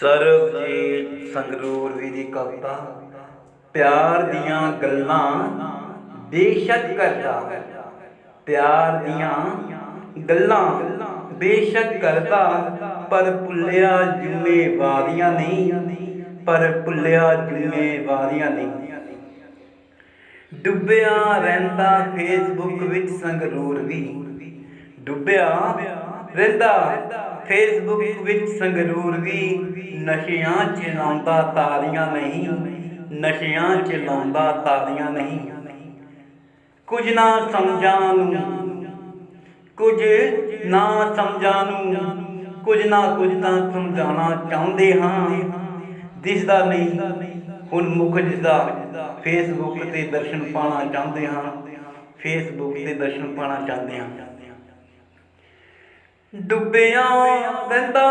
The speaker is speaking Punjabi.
ਸਰਬਜੀਤ ਸੰਗਰੂਰ ਵੀ ਦੀ ਕਵਿਤਾ, ਪਿਆਰ ਦੀਆਂ ਗੱਲਾਂ ਬੇਸ਼ੱਕ ਕਰਦਾ, ਪਿਆਰ ਦੀਆਂ ਗੱਲਾਂ ਬੇਸ਼ੱਕ ਕਰਦਾ, ਪਰ ਭੁੱਲਿਆ ਜ਼ਿੰਮੇਵਾਰੀਆਂ ਨਹੀਂ, ਪਰ ਭੁੱਲਿਆ ਜ਼ਿੰਮੇਵਾਰੀਆਂ ਨਹੀਂ। ਡੁੱਬਿਆ ਰਹਿੰਦਾ ਫੇਸਬੁੱਕ ਵਿੱਚ ਸੰਗਰੂਰ ਵੀ, ਡੁੱਬਿਆ ਰਹਿੰਦਾ। ਫੇਸਬੁੱਕ ਵਿੱਚ ਸੰਗਰੂਰ ਵੀ ਨਸ਼ਿਆਂ ਚ ਲਾਉਂਦਾ ਤਾਰੀਆਂ ਨਹੀਂ। ਨਸ਼ਿਆਂ ਚ ਲਾਉਂਦਾ ਤਾਰੀਆਂ ਨਹੀਂ। ਕੁਝ ਨਾ ਸਮਝਾਂ ਨੂੰ, ਕੁਝ ਨਾ ਸਮਝਾਂ ਨੂੰ, ਕੁਝ ਨਾ ਕੁਝ ਤਾਂ ਸਮਝਾਉਣਾ ਚਾਹੁੰਦੇ ਹਾਂ। ਦਿਸਦਾ ਨਹੀਂ, ਹੁਣ ਮੁਖ ਦਿਸਦਾ ਫੇਸਬੁੱਕ ਤੇ ਦਰਸ਼ਨ ਪਾਣਾ ਚਾਹੁੰਦੇ ਹਾਂ। ਫੇਸਬੁੱਕ ਤੇ ਦਰਸ਼ਨ ਪਾਣਾ ਚਾਹੁੰਦੇ ਹਾਂ। ਡੁੱਬਿਆ ਰਹਿੰਦਾ